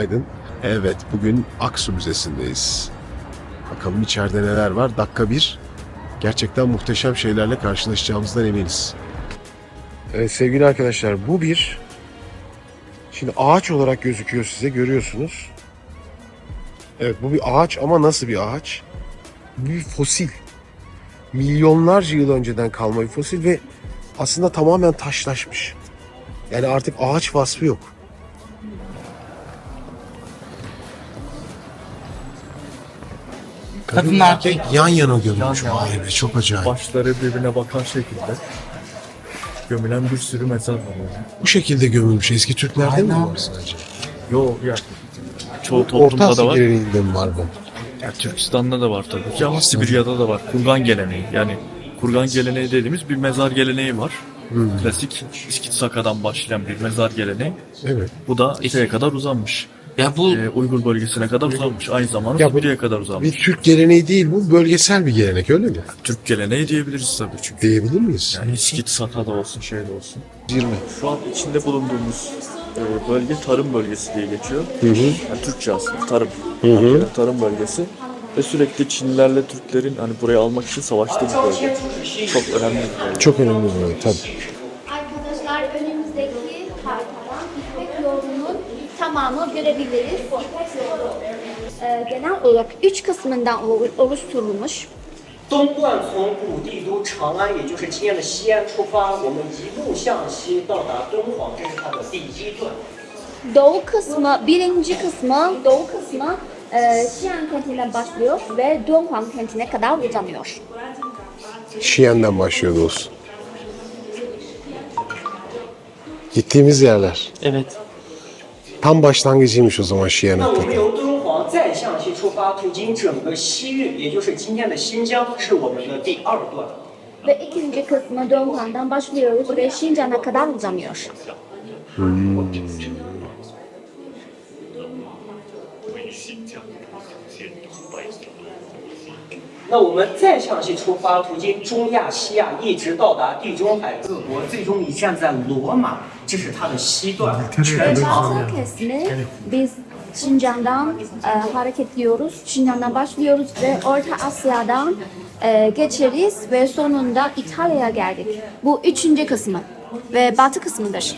günaydın. Evet, bugün Aksu Müzesi'ndeyiz. Bakalım içeride neler var. Dakika bir. Gerçekten muhteşem şeylerle karşılaşacağımızdan eminiz. Evet sevgili arkadaşlar, bu bir... Şimdi ağaç olarak gözüküyor size, görüyorsunuz. Evet, bu bir ağaç ama nasıl bir ağaç? Bu bir fosil. Milyonlarca yıl önceden kalma bir fosil ve aslında tamamen taşlaşmış. Yani artık ağaç vasfı yok. Kadın erkek. Yan yana gömülmüş. Yan. Vay be çok acayip. Başları birbirine bakan şekilde gömülen bir sürü mezar var orada. Bu şekilde gömülmüş. Eski Türklerde mi var sadece? Yo ya çoğu Orta toplumda Asya da var. geleneğinde mi var bu? Ya, Türkistan'da da var tabii ama Sibirya'da da var. Kurgan geleneği. Yani kurgan geleneği dediğimiz bir mezar geleneği var. Klasik İskit Saka'dan başlayan bir mezar geleneği. Evet. Bu da şeye kadar uzanmış. Ya bu Ee, Uygur bölgesine kadar uzanmış. Aynı zamanda Ya bu- kadar uzanmış. Bir Türk geleneği değil bu. Bölgesel bir gelenek öyle mi? Türk geleneği diyebiliriz tabii çünkü. Diyebilir miyiz? Yani İskit Saka'da olsun şeyde olsun. 20. Şu an içinde bulunduğumuz e, bölge tarım bölgesi diye geçiyor. Hı hı. Yani Türkçe aslında tarım. Hı hı. Yani tarım bölgesi. Ve sürekli Çinlilerle Türklerin hani burayı almak için savaştığı bir bölge. Çok önemli bir bölge. Çok önemli bir bölge tabii. Arkadaşlar önümüzdeki haritadan İpek yolunun tamamı görebiliriz. İpek yolu e, genel olarak üç kısmından olu- oluşturulmuş. 东段从古帝都长安，也就是今天的西安出发，我们一路向西到达敦煌，这是它的第一段。 Doğu kısmı, birinci kısmı, doğu kısmı e, Xi'an kentinden başlıyor ve Donghua kentine kadar uzanıyor. Şiyen'den başlıyor olsun. Gittiğimiz yerler. evet. Tam başlangıcıymış o zaman Şiyen 那我们 hakikaten. 由敦煌再向西出发，途经整个西域，也就是今天的新疆，是我们的第二段。 Ve ikinci kısmı Donghua'dan başlıyoruz ve Şincan'a kadar uzanıyor. 那我们再向西出发，途经中亚、西亚，一直到达地中海各国，最终一站在罗马，这是它的西段，全长 Batı kesimi biz Şincan'dan e, hareketliyoruz. Şincan'dan başlıyoruz ve Orta Asya'dan e, geçeriz ve sonunda İtalya'ya geldik. Bu üçüncü kısmı ve batı kısmıdır.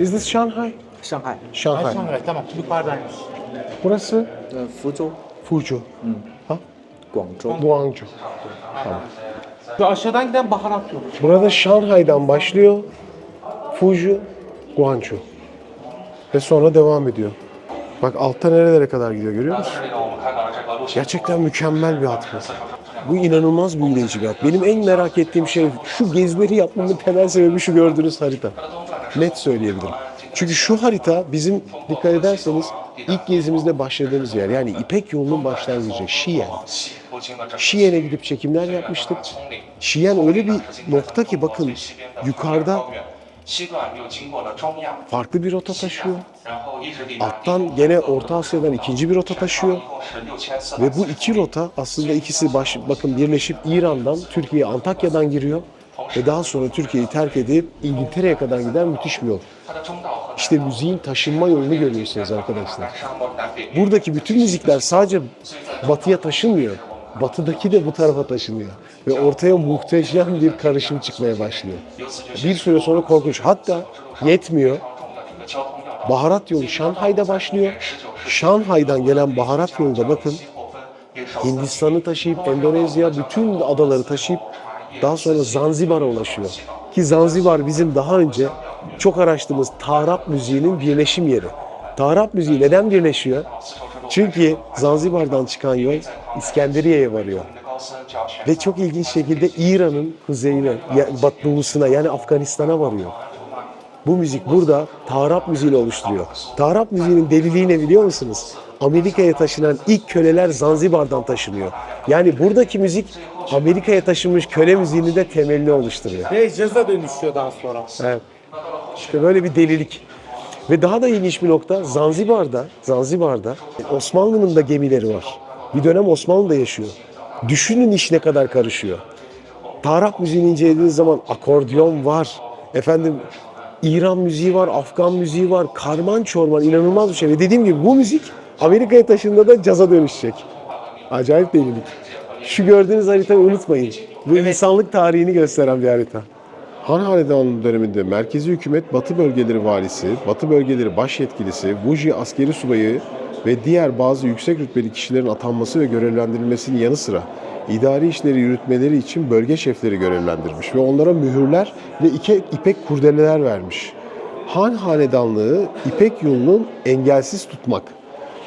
Is this Shanghai? Şanghay. Şanghay. Şanghay tamam yukarıdaymış. Burası Ee, Fuzhou, Fuzhou. Hmm. Ha? Guangzhou. Guangzhou. Tamam. Şu aşağıdan giden baharat yok. Burada Şanghay'dan başlıyor. Fuzhou, Guangzhou. Ve sonra devam ediyor. Bak altta nerelere kadar gidiyor görüyor musun? Gerçekten mükemmel bir hat burası. Bu inanılmaz büyüleyici bir hat. Benim en merak ettiğim şey şu gezileri yapmamın temel sebebi şu gördüğünüz harita. Net söyleyebilirim. Çünkü şu harita bizim dikkat ederseniz ilk gezimizde başladığımız yer. Yani İpek yolunun başlangıcı Şiyen. Şiyen'e gidip çekimler yapmıştık. Şiyen öyle bir nokta ki bakın yukarıda farklı bir rota taşıyor. Alttan gene Orta Asya'dan ikinci bir rota taşıyor. Ve bu iki rota aslında ikisi baş, bakın birleşip İran'dan Türkiye'ye Antakya'dan giriyor. Ve daha sonra Türkiye'yi terk edip İngiltere'ye kadar giden müthiş bir yol. İşte müziğin taşınma yolunu görüyorsunuz arkadaşlar. Buradaki bütün müzikler sadece batıya taşınmıyor. Batıdaki de bu tarafa taşınıyor. Ve ortaya muhteşem bir karışım çıkmaya başlıyor. Bir süre sonra korkunç. Hatta yetmiyor. Baharat yolu Şanghay'da başlıyor. Şanghay'dan gelen baharat yolu da bakın Hindistan'ı taşıyıp Endonezya bütün adaları taşıyıp daha sonra Zanzibar'a ulaşıyor. Ki Zanzibar bizim daha önce çok araştırdığımız Tarap müziğinin birleşim yeri. Tarap müziği neden birleşiyor? Çünkü Zanzibar'dan çıkan yol İskenderiye'ye varıyor. Ve çok ilginç şekilde İran'ın kuzeyine, ya- bat doğusuna yani Afganistan'a varıyor. Bu müzik burada Tarap müziğini oluşturuyor. Tarap müziğinin deliliği ne biliyor musunuz? Amerika'ya taşınan ilk köleler Zanzibar'dan taşınıyor. Yani buradaki müzik Amerika'ya taşınmış köle müziğinin de temelini oluşturuyor. Ve caza dönüşüyor daha sonra. Evet. İşte böyle bir delilik. Ve daha da ilginç bir nokta Zanzibar'da, Zanzibar'da Osmanlı'nın da gemileri var. Bir dönem Osmanlı da yaşıyor. Düşünün iş ne kadar karışıyor. Tarap müziğini incelediğiniz zaman akordeon var. Efendim İran müziği var, Afgan müziği var, karman çorman inanılmaz bir şey. Ve dediğim gibi bu müzik Amerika'ya taşındığında da caza dönüşecek. Acayip delilik. Şu gördüğünüz haritayı unutmayın. Bu insanlık tarihini gösteren bir harita. Han Hanedanlığı döneminde merkezi hükümet Batı bölgeleri valisi, Batı bölgeleri baş yetkilisi, Vuji askeri subayı ve diğer bazı yüksek rütbeli kişilerin atanması ve görevlendirilmesinin yanı sıra idari işleri yürütmeleri için bölge şefleri görevlendirmiş ve onlara mühürler ve iki ipek kurdeleler vermiş. Han Hanedanlığı İpek yolunun engelsiz tutmak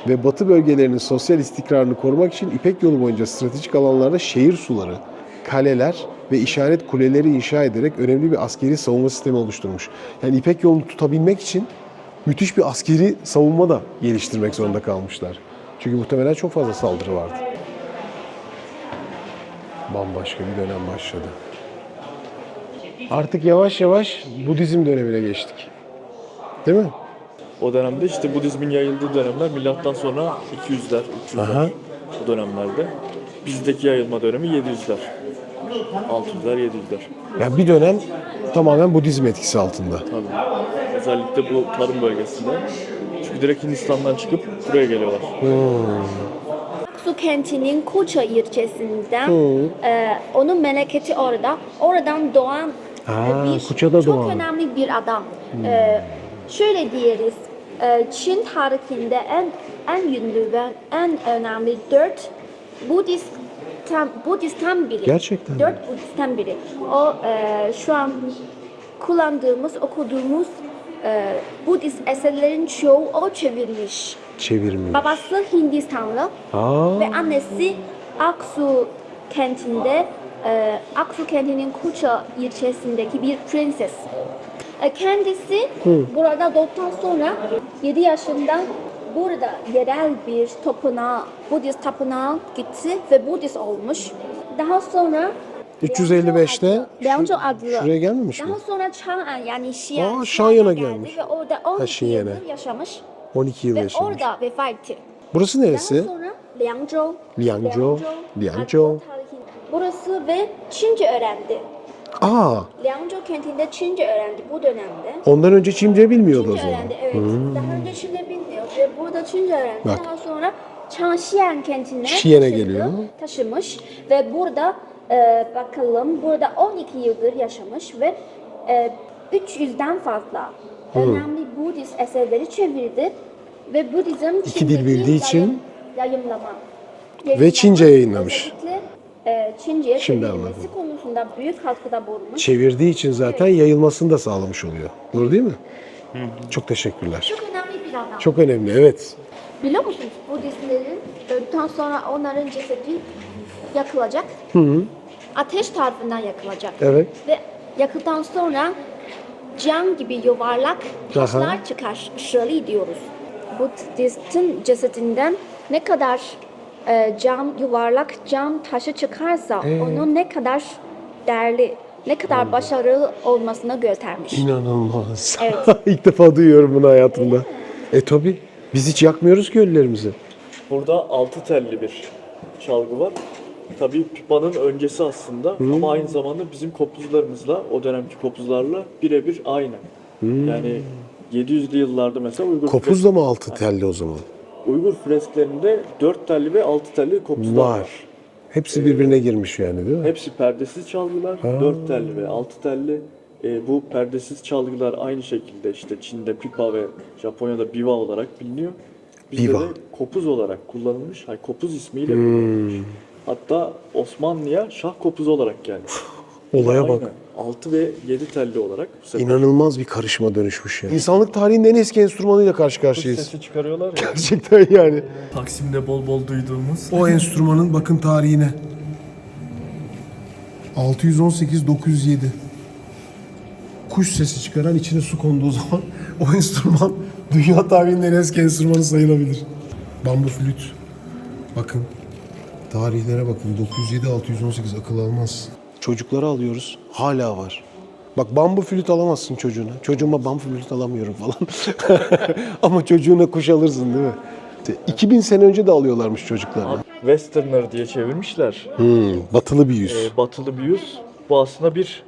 ve batı bölgelerinin sosyal istikrarını korumak için İpek yolu boyunca stratejik alanlarda şehir suları, kaleler ve işaret kuleleri inşa ederek önemli bir askeri savunma sistemi oluşturmuş. Yani İpek yolunu tutabilmek için müthiş bir askeri savunma da geliştirmek zorunda kalmışlar. Çünkü muhtemelen çok fazla saldırı vardı. Bambaşka bir dönem başladı. Artık yavaş yavaş Budizm dönemine geçtik. Değil mi? O dönemde işte Budizmin yayıldığı dönemler milattan sonra 200'ler, 300'ler Aha. o dönemlerde. Bizdeki yayılma dönemi 700'ler. 600'ler, 700'ler. Yani bir dönem tamamen Budizm etkisi altında. Tabii. Özellikle bu tarım bölgesinde. Çünkü direkt Hindistan'dan çıkıp buraya geliyorlar. Su kentinin Kuça ilçesinden e, onun memleketi orada. Oradan doğan e, Ha, bir Kuça'da çok doğan. önemli bir adam. E, şöyle diyeriz. E, Çin tarihinde en en ünlü ve en önemli dört Budist tam Budistten biri. Gerçekten mi? Dört Budistten biri. O e, şu an kullandığımız, okuduğumuz e, Budist eserlerin çoğu o çevirmiş. Çevirmiyor. Babası Hindistanlı Aa, ve annesi Aksu kentinde, e, Aksu kentinin Kucha ilçesindeki bir prenses. E, kendisi burada doğduktan sonra 7 yaşında burada yerel bir tapınağa, Budist tapınağa gitti ve Budist olmuş. Daha sonra 355'te Liangzhou adlı. şuraya gelmemiş mi? Daha sonra Chang'an yani Şiyan, Aa, Şanyan'a gelmiş. ve orada 12 Şiyan'a. yıl yaşamış 12 yıl ve yaşamış. orada vefat etti. Burası Daha neresi? sonra Liangzhou. Liangzhou, Liangzhou. adlı Burası ve Çince öğrendi. Aa, Liangzhou kentinde Çince öğrendi bu dönemde. ondan önce Çince bilmiyordu o Çince zaman. öğrendi evet. Daha önce Çince bilmiyor ve burada Çince öğrendi. Bak. Daha sonra Changxian kentine taşındı, geliyor. taşımış ve burada e, bakalım burada 12 yıldır yaşamış ve e, 300'den fazla önemli Budist eserleri çevirdi ve Budizm İki dil bildiği için yayın- yayınlama. Ve Çince yayınlamış. Özellikle e, Çince'ye Şimdi çevrilmesi anladım. konusunda büyük katkıda bulunmuş. çevirdiği için zaten yayılmasını da sağlamış oluyor. Doğru değil mi? Çok teşekkürler. Çok önemli bir adam. Çok önemli, evet. Biliyor musunuz Budistlerin öldükten sonra onların cesedi yakılacak. Ateş tarafından yakılacak. Evet. Ve yakıldıktan sonra cam gibi yuvarlak taşlar çıkar. Şöyle diyoruz. Budistin cesedinden ne kadar e, cam yuvarlak cam taşı çıkarsa onun ne kadar değerli, ne kadar başarılı olmasını göstermiş. İnanılmaz. Evet. İlk defa duyuyorum bunu hayatımda. E tabi. Biz hiç yakmıyoruz ki ölülerimizi. Burada altı telli bir çalgı var. Tabii pipanın öncesi aslında ama aynı zamanda bizim kopuzlarımızla, o dönemki kopuzlarla birebir aynı. Yani 700'lü yıllarda mesela Uygur, Kopuz da mı altı telli o zaman? Uygur fresklerinde 4 telli ve 6 telli kopuzlar var. Var. Hepsi birbirine girmiş yani değil mi? Hepsi perdesiz çalgılar, 4 telli ve 6 telli. Ee, bu perdesiz çalgılar aynı şekilde işte Çin'de pipa ve Japonya'da biva olarak biliniyor. Bizde Biva. de kopuz olarak kullanılmış. Hani kopuz ismiyle kullanılmış. Hatta Osmanlı'ya şah kopuzu olarak gelmiş. Olaya bak. 6 ve 7 telli olarak bu sefer İnanılmaz bir karışma dönüşmüş ya. İnsanlık tarihinin en eski enstrümanıyla karşı karşıyayız. sesi çıkarıyorlar ya. Gerçekten yani. Taksim'de bol bol duyduğumuz O enstrümanın bakın tarihine. 618-907. Kuş sesi çıkaran içine su konduğu zaman o enstrüman dünya tarihinin en eski enstrümanı sayılabilir. Bambu flüt. Bakın. Tarihlere bakın. 907-618 akıl almaz. Çocukları alıyoruz. Hala var. Bak bambu flüt alamazsın çocuğuna. Çocuğuma bambu flüt alamıyorum falan. Ama çocuğuna kuş alırsın değil mi? 2000 sene önce de alıyorlarmış çocuklarına. Westerner diye çevirmişler. Hmm, batılı bir yüz. Ee, batılı bir yüz. Bu aslında bir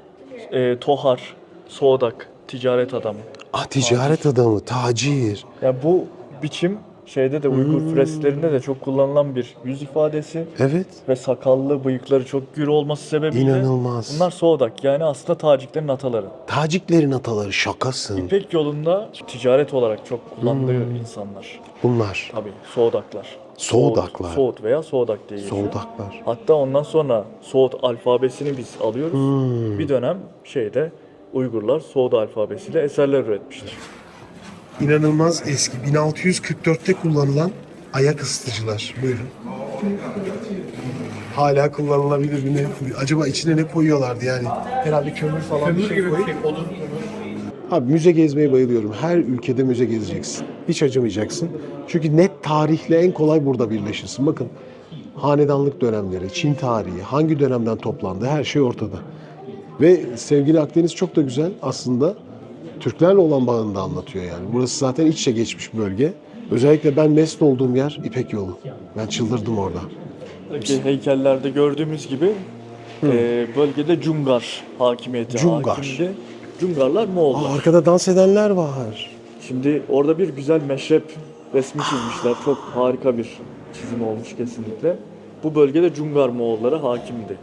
e, tohar, soğdak, ticaret adamı. ah ticaret adamı, tacir. Yani bu biçim şeyde de Uygur Hmm. fresklerinde de çok kullanılan bir yüz ifadesi Evet. ve sakallı bıyıkları çok gür olması sebebiyle İnanılmaz. bunlar soğdak yani aslında Taciklerin ataları. Taciklerin ataları şakasın. İpek yolunda ticaret olarak çok kullandığı Hmm. insanlar. Bunlar. Tabii soğdaklar. Soğdaklar. Soğut, veya soğdak diye geçiyor. Soğdaklar. Hatta ondan sonra Soğut alfabesini biz alıyoruz. Hmm. Bir dönem şeyde Uygurlar Soğut alfabesiyle eserler üretmiştir. İnanılmaz eski. 1644'te kullanılan ayak ısıtıcılar. Buyurun. Hala kullanılabilir ne? Acaba içine ne koyuyorlardı yani? Herhalde kömür falan bir şey koyup. Abi müze gezmeye bayılıyorum. Her ülkede müze gezeceksin. Hiç acımayacaksın. Çünkü net tarihle en kolay burada birleşirsin. Bakın hanedanlık dönemleri, Çin tarihi, hangi dönemden toplandı her şey ortada. Ve sevgili Akdeniz çok da güzel aslında Türklerle olan bağını da anlatıyor yani. Burası zaten iç içe geçmiş bir bölge. Özellikle ben mest olduğum yer İpek Yolu. Ben çıldırdım orada. Heykellerde gördüğümüz gibi e, bölgede Cungar hakimiyeti Cungar. hakimdi. Cungarlar Moğollar. Aa, arkada dans edenler var. Şimdi orada bir güzel meşrep resmi çizmişler. Çok harika bir çizim olmuş kesinlikle. Bu bölgede Cungar Moğolları hakimdi.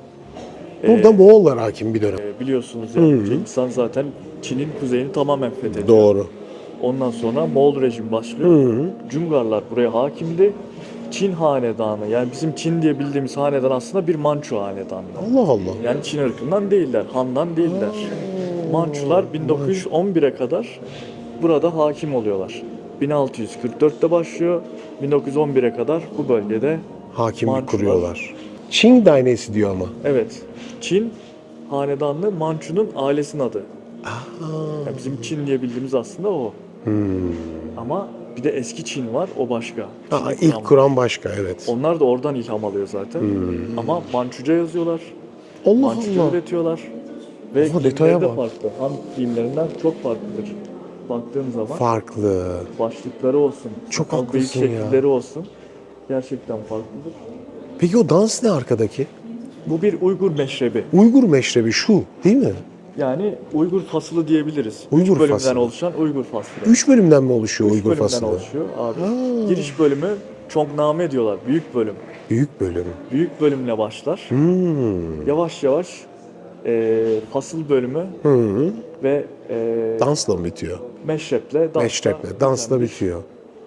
Burada Moğollar hakim bir dönem. E, biliyorsunuz yani Cengiz zaten Çin'in kuzeyini tamamen fethediyor. Doğru. Ondan sonra Moğol rejim başlıyor. Cungarlar buraya hakimdi. Çin hanedanı yani bizim Çin diye bildiğimiz hanedan aslında bir Mançu hanedanı. Allah Allah. Yani Çin ırkından değiller, Han'dan değiller. Mançular 1911'e kadar burada hakim oluyorlar. 1644'te başlıyor, 1911'e kadar bu bölgede Hakimlik Mançular. kuruyorlar. Çin dainesi diyor ama. evet Çin hanedanlı Mançu'nun ailesinin adı. Yani bizim Çin diye bildiğimiz aslında o. Ama bir de eski Çin var, o başka. Aa, Çin'i ilk kuran- kuran başka evet. Onlar da oradan ilham alıyor zaten. Ama Mançuca yazıyorlar. Allah Mançuca Allah. üretiyorlar. Ve Oha, detaya giyimleri de bak. farklı. Han giyimlerinden çok farklıdır. Baktığın zaman Farklı. başlıkları olsun, Çok sakal bıyık haklısın ya. şekilleri olsun. Gerçekten farklıdır. Peki o dans ne arkadaki? Bu bir Uygur meşrebi. Uygur meşrebi şu değil mi? Yani Uygur faslı diyebiliriz. Uygur Üç bölümden faslı. oluşan Uygur faslı. Üç bölümden mi oluşuyor Üç Uygur bölümden faslı? oluşuyor abi. Giriş bölümü çok name diyorlar. Büyük bölüm. Büyük bölüm. Büyük bölümle başlar. Hmm. Yavaş yavaş e, fasıl bölümü Hı. ve e, Dansla mı bitiyor? meşreple, dansla, Meşreple, dansla bitiyor.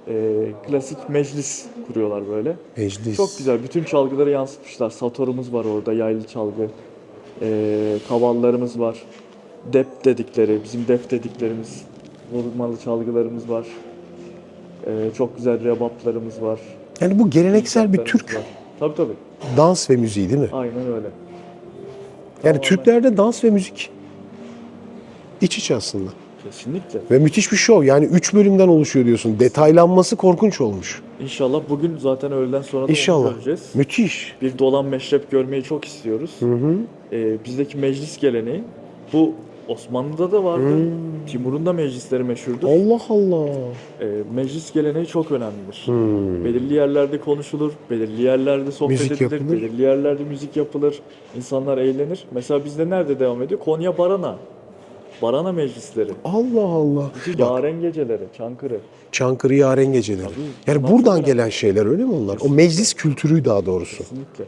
e, klasik meclis kuruyorlar böyle. Meclis. Çok güzel. Bütün çalgıları yansıtmışlar. Satorumuz var orada, yaylı çalgı. E, kavallarımız var. Dep dedikleri, bizim def dediklerimiz, vurmalı çalgılarımız var. E, çok güzel rebaplarımız var. Yani bu geleneksel bir Türk var. Tabii tabii. dans ve müziği değil mi? Aynen öyle. Yani Türklerde dans ve müzik iç içe aslında. Kesinlikle. Ve müthiş bir şov. Yani üç bölümden oluşuyor diyorsun. Detaylanması korkunç olmuş. İnşallah bugün zaten öğleden sonra da onu İnşallah. göreceğiz. Müthiş. Bir dolan meşrep görmeyi çok istiyoruz. Ee, bizdeki meclis geleneği bu Osmanlı'da da vardı. Hmm. Timur'un da meclisleri meşhurdur. Allah Allah. Ee, meclis geleneği çok önemlidir. Hmm. Belirli yerlerde konuşulur, belirli yerlerde sohbet Müzik edilir, yapılır. belirli yerlerde müzik yapılır, insanlar eğlenir. Mesela bizde nerede devam ediyor? Konya Barana. Barana meclisleri. Allah Allah. Yaren geceleri, Çankırı. Çankırı Yaren geceleri. Yani Bunlar buradan gelen şeyler öyle mi onlar? O meclis kültürü daha doğrusu. Kesinlikle.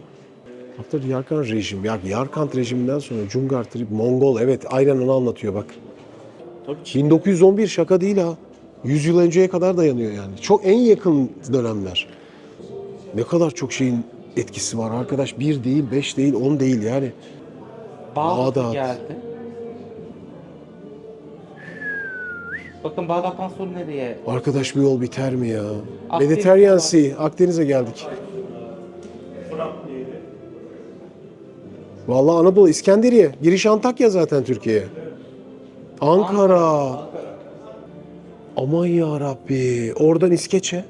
Hatta Yarkan rejim. Ya Yarkant rejiminden sonra Cungar Trip, Mongol evet aynen onu anlatıyor bak. Tabii Çin 1911 şaka değil ha. 100 yıl önceye kadar dayanıyor yani. Çok en yakın dönemler. Ne kadar çok şeyin etkisi var arkadaş. Bir değil, beş değil, on değil yani. Bağdat geldi. Bakın Bağdat'tan sonra nereye? Arkadaş bu yol biter mi ya? Akdeniz Mediterranean. Sea, Akdeniz'e geldik. Vallahi Anadolu, İskenderiye. Giriş Antakya zaten Türkiye'ye. Ankara. Aman ya Rabbi. Oradan İskeçe.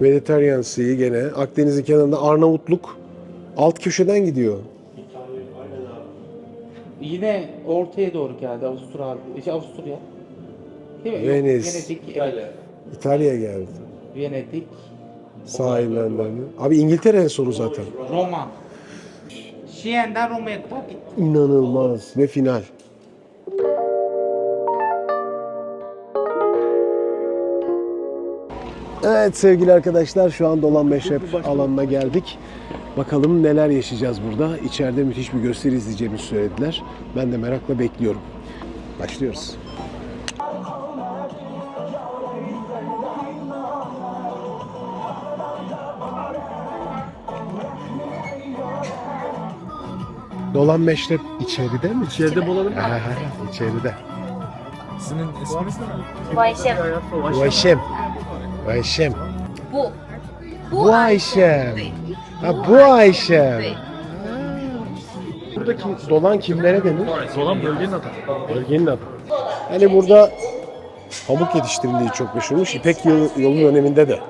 Mediterranean Sea gene. Akdeniz'in kenarında Arnavutluk. Alt köşeden gidiyor. Yine ortaya doğru geldi Avustralya. Şey, Avusturya. Değil mi? Venice. Venedik. Evet. İtalya'ya geldi. Venedik. Sahillerinden. Abi İngiltere en sonu zaten. Roma. İnanılmaz ve final. Evet sevgili arkadaşlar şu an Dolan Meşrep alanına geldik. Bakalım neler yaşayacağız burada. İçeride müthiş bir gösteri izleyeceğimizi söylediler. Ben de merakla bekliyorum. Başlıyoruz. Dolan Meşrep içeride mi? İçeride bulalım. Ha, ha, içeride. Sizin isminiz ne? Vayşem. Vayşem. Vayşem. Bu. Bu Ayşem. Ha bu Ayşem. Buradaki dolan kimlere denir? Dolan bölgenin adı. Bölgenin adı. Yani burada pamuk yetiştirildiği çok meşhurmuş. İpek yolu, yolu döneminde de.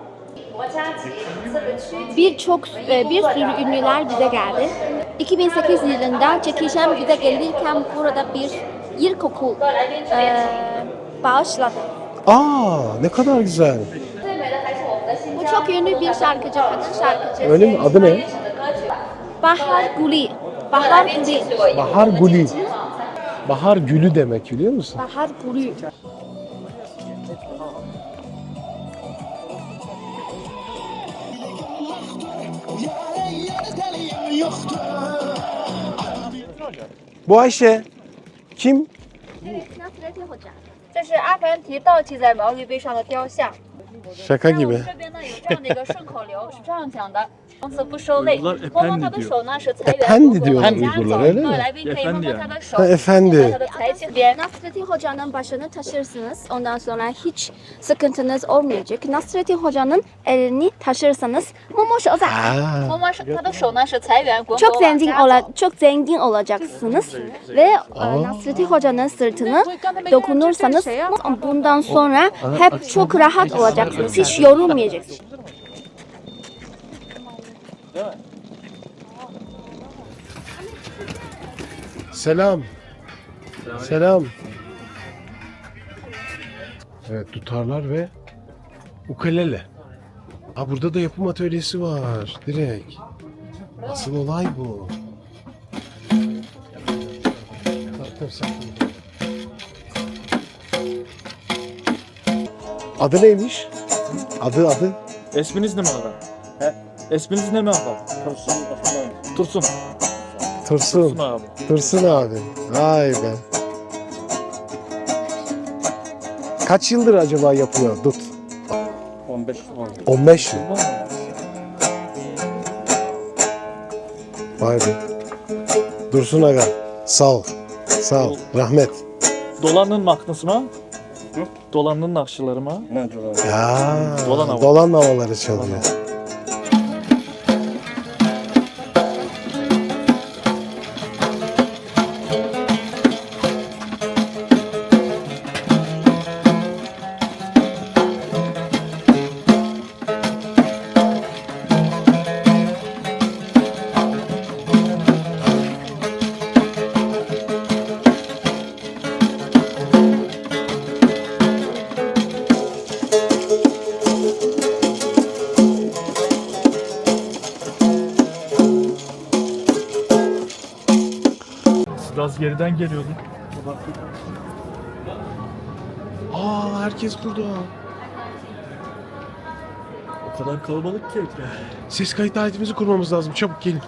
Birçok e, bir sürü ünlüler bize geldi. 2008 yılında çekişen bize gelirken burada bir ilkokul e, bağışladı. Aa ne kadar güzel. Bu çok ünlü bir şarkıcı, kadın şarkıcı. Öyle mi? Adı ne? Bahar Guli. Bahar Guli. Bahar Gülü. Bahar gülü demek biliyor musun? Bahar Guli. Bu Ayşe kim? 这是阿凡提倒骑在毛驴背上的雕像。Şaka gibi. efendi diyor. Efendi diyorlar Uygurlar öyle mi? Efendi yani. Ha, efendi. Nasreti Hoca'nın başını taşırsınız. Ondan sonra hiç sıkıntınız olmayacak. Nasreti Hoca'nın elini taşırsanız momoş olacak. Çok zengin, ola çok zengin olacaksınız. Ve e, Nasreti Hoca'nın sırtını dokunursanız bundan sonra hep çok rahat olacaksınız. Hiç yorulmayacaksınız. Selam. Selam. Evet tutarlar ve ukulele. Aa, burada da yapım atölyesi var. Direkt. Asıl olay bu. Adı neymiş? Adı adı. İsminiz ne mi adam? He? İsminiz ne mi adam? Tursun. Tursun. Tursun. abi. Tursun abi. Vay be. Kaç yıldır acaba yapıyor dut? 15 15 yıl. Vay be. Dursun Aga. Sağ ol. Sağ ol. Rahmet. Dolanın mahnısı mı? Dolanın nakşıları mı? Ya, Dolan hava. dolan havaları çalıyor. Biraz geriden geliyordu. Aa herkes burada. O kadar kalabalık ki ekran. Ses kayıt aletimizi kurmamız lazım. Çabuk gelin.